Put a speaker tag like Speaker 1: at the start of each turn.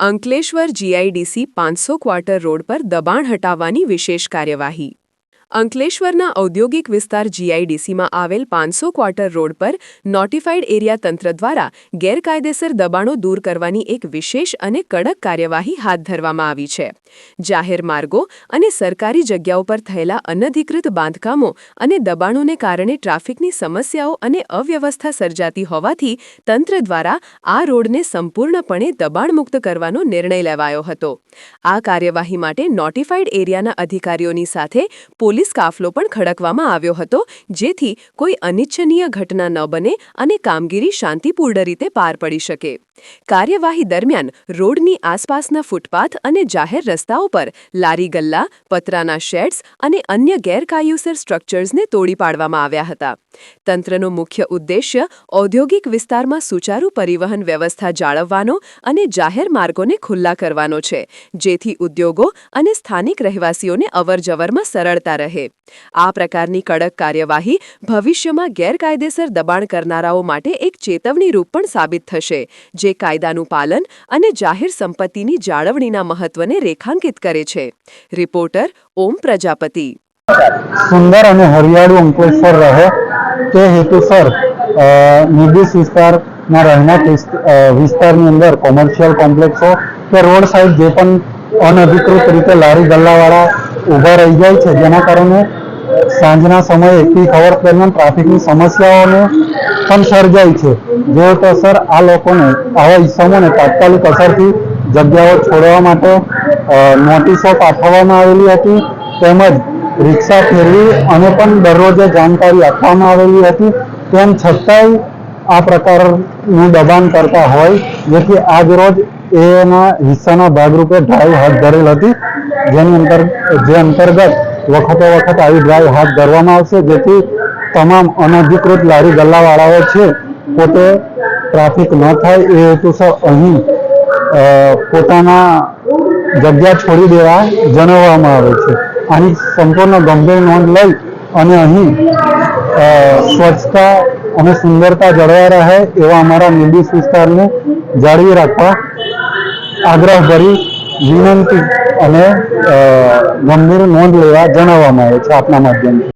Speaker 1: Ankleshwar GIDC પાંચસો quarter road પર દબાણ હટાવવાની વિશેષ કાર્યવાહી. અંકલેશ્વરના ઔદ્યોગિક વિસ્તાર જીઆઈડીસીમાં આવેલ પાંચસો ક્વાર્ટર રોડ પર નોટિફાઈડ એરિયા તંત્ર દ્વારા ગેરકાયદેસર દબાણો દૂર કરવાની એક વિશેષ અને કડક કાર્યવાહી હાથ ધરવામાં આવી છે. જાહેર માર્ગો અને સરકારી જગ્યાઓ પર થયેલા અનધિકૃત બાંધકામો અને દબાણોને કારણે ટ્રાફિકની સમસ્યાઓ અને અવ્યવસ્થા સર્જાતી હોવાથી તંત્ર દ્વારા આ રોડને સંપૂર્ણપણે દબાણમુક્ત કરવાનો નિર્ણય લેવાયો હતો. આ કાર્યવાહી માટે નોટિફાઈડ એરિયાના અધિકારીઓની સાથે પોલીસ કાફલો પણ ખડકવામાં આવ્યો હતો, જેથી કોઈ અનિચ્છનીય ઘટના ન બને અને કામગીરી શાંતિપૂર્ણ રીતે પાર પડી શકે. કાર્યવાહી દરમિયાન રોડની આસપાસના ફૂટપાથ અને જાહેર રસ્તાઓ પર લારી ગલ્લા, પતરાના શેડ્સ અને અન્ય ગેરકાયદેસર સ્ટ્રક્ચર્સને તોડી પાડવામાં આવ્યા હતા. તંત્રનો મુખ્ય ઉદ્દેશ્ય ઔદ્યોગિક વિસ્તારમાં સુચારુ પરિવહન વ્યવસ્થા જાળવવાનો અને જાહેર માર્ગોને ખુલ્લા કરવાનો છે, જેથી ઉદ્યોગો અને સ્થાનિક રહેવાસીઓને અવરજવરમાં સરળતા રહે. આ પ્રકારની કડક કાર્યવાહી ભવિષ્યમાં ગેરકાયદેસર દબાણ કરનારાઓ માટે એક ચેતવણી રૂપ પણ સાબિત થશે, જે કાયદાનું પાલન અને જાહેર સંપત્તિની જાળવણીના મહત્વને રેખાંકિત કરે છે. રિપોર્ટર ઓમ પ્રજાપતિ.
Speaker 2: સુંદર અને હરિયાળું અંકલેશ્વર રહે, તે હેતુસર નિર્દેશ વિસ્તારના રહેણાંક વિસ્તારની અંદર કોમર્શિયલ કોમ્પ્લેક્સો કે રોડ સાઈડ જે પણ અનધિકૃત રીતે લારી ગલ્લાવાળા ઊભા રહી જાય છે. જેના કારણે સાંજના સમયે પીક અવર્સ દરમિયાન ટ્રાફિકની સમસ્યાઓને પણ સર્જાય છે. જો તો અસર આ લોકોને આવા ઇસમોને તાત્કાલિક અસરથી જગ્યાઓ છોડવા માટે નોટિસો પાઠવવામાં આવેલી હતી, તેમજ રિક્ષા ફેરવી અને પણ દરરોજે જાણકારી આપવામાં આવેલી હતી. તેમ છતાંય આ પ્રકારનું દબાણ કરતા હોય, જેથી આજ રોજ એના હિસ્સાના ભાગરૂપે ડ્રાઈવ હાથ ધરેલ હતી. જેની અંતર જે અંતર્ગત વખતો વખત આવી ડ્રાઈવ હાથ ધરવામાં આવશે, જેથી તમામ અનધિકૃત લારી ગલ્લાવાળાઓ છે, પોતે ટ્રાફિક ન થાય એ હેતુસર અહીં પોતાના જગ્યા છોડી દેવા જણાવવામાં આવે છે. આની સંપૂર્ણ ગંભીર નોંધ લઈ અને અહીં સ્વચ્છતા અને સુંદરતા જળવાઈ રહે એવા અમારા નિર્દિષ્ટ વિસ્તારને જાળવી રાખવા આગ્રહભરી વિનંતી અને ગંભીર નોંધ લેવા જણાવવામાં આવે છે આપના માધ્યમથી.